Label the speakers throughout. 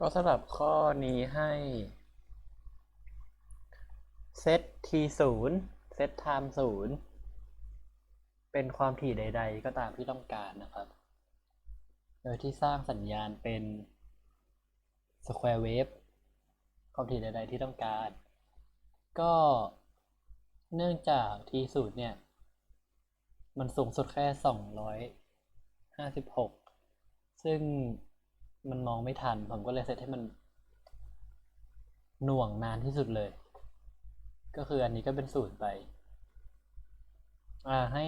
Speaker 1: ก็สำหรับข้อนี้ให้เซต t ศูนย์เซต time ศูนย์เป็นความถี่ใด ๆ ก็ตามที่ต้องการนะครับ โดยที่สร้างสัญญาณเป็น square wave ความถี่ใด ๆ ที่ต้องการ ก็เนื่องจาก t ศูนย์เนี่ย มันสูงสุดแค่สองร้อยห้าสิบหกซึ่ง มันมองไม่ทัน ผมก็เลยเซตให้มันหน่วงนานที่สุดเลย ก็คืออันนี้ก็เป็นศูนย์ไป อ่าให้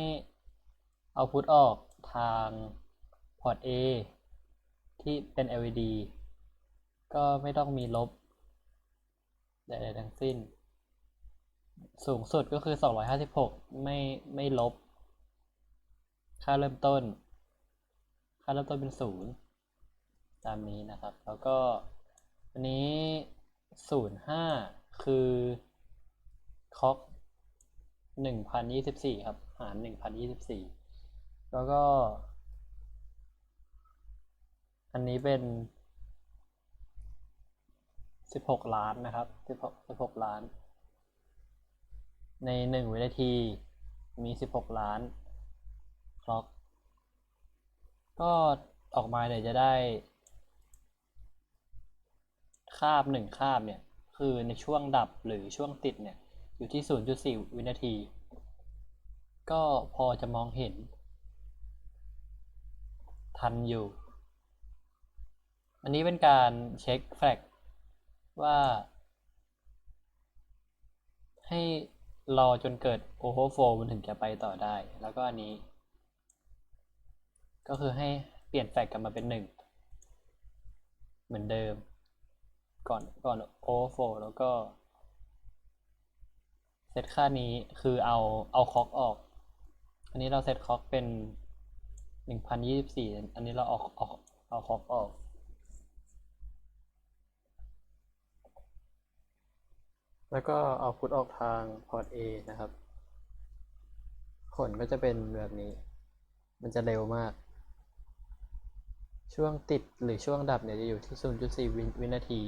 Speaker 1: เอาพุทออกทางพอร์ต A ที่เป็น LED ก็ไม่ต้องมีลบใดๆทั้งสิ้น สูงสุดก็คือ 256 ไม่ไม่ลบ ค่าเริ่มต้น ค่าเริ่มต้นเป็นศูนย์ ตามนี้นะครับ แล้วก็อันนี้ศูนย์ห้าคือคอกหนึ่งพันยี่สิบสี่ครับ หารหนึ่งพันยี่สิบสี่แล้วก็ อันนี้เป็นสิบหกล้านนะครับสิบหกสิบหกล้าน ในหนึ่งวินาทีมีสิบหกล้านคล็อก ก็ออกมาเนี่ยวจะได้ คาบหนึ่งคาบเนี่ย คือในช่วงดับหรือช่วงติดเนี่ย อยู่ที่ 0.4 วินาที ก็พอจะมองเห็น ทันอยู่ อันนี้เป็นการเช็คแฟลกว่า ให้รอจนเกิด overflow มันถึงจะไปต่อได้ แล้วก็อันนี้ ก็คือให้เปลี่ยนแฟกกลับมาเป็นหนึ่งเหมือนเดิม ก่อนก่อน overflow แล้วก็เซตค่านี้คือเอาเอาคอกออก อันนี้เราเซตคอกเป็นหนึ่งพันยี่สิบสี่อันนี้เราเอาเอาเอาคอกออก แล้วก็เอาพุทออกทางพอร์ต A นะครับ ผลก็จะเป็นแบบนี้ มันจะเร็วมาก ช่วงติดหรือช่วงดับเนี่ยจะอยู่ที่ 0.4 วินาที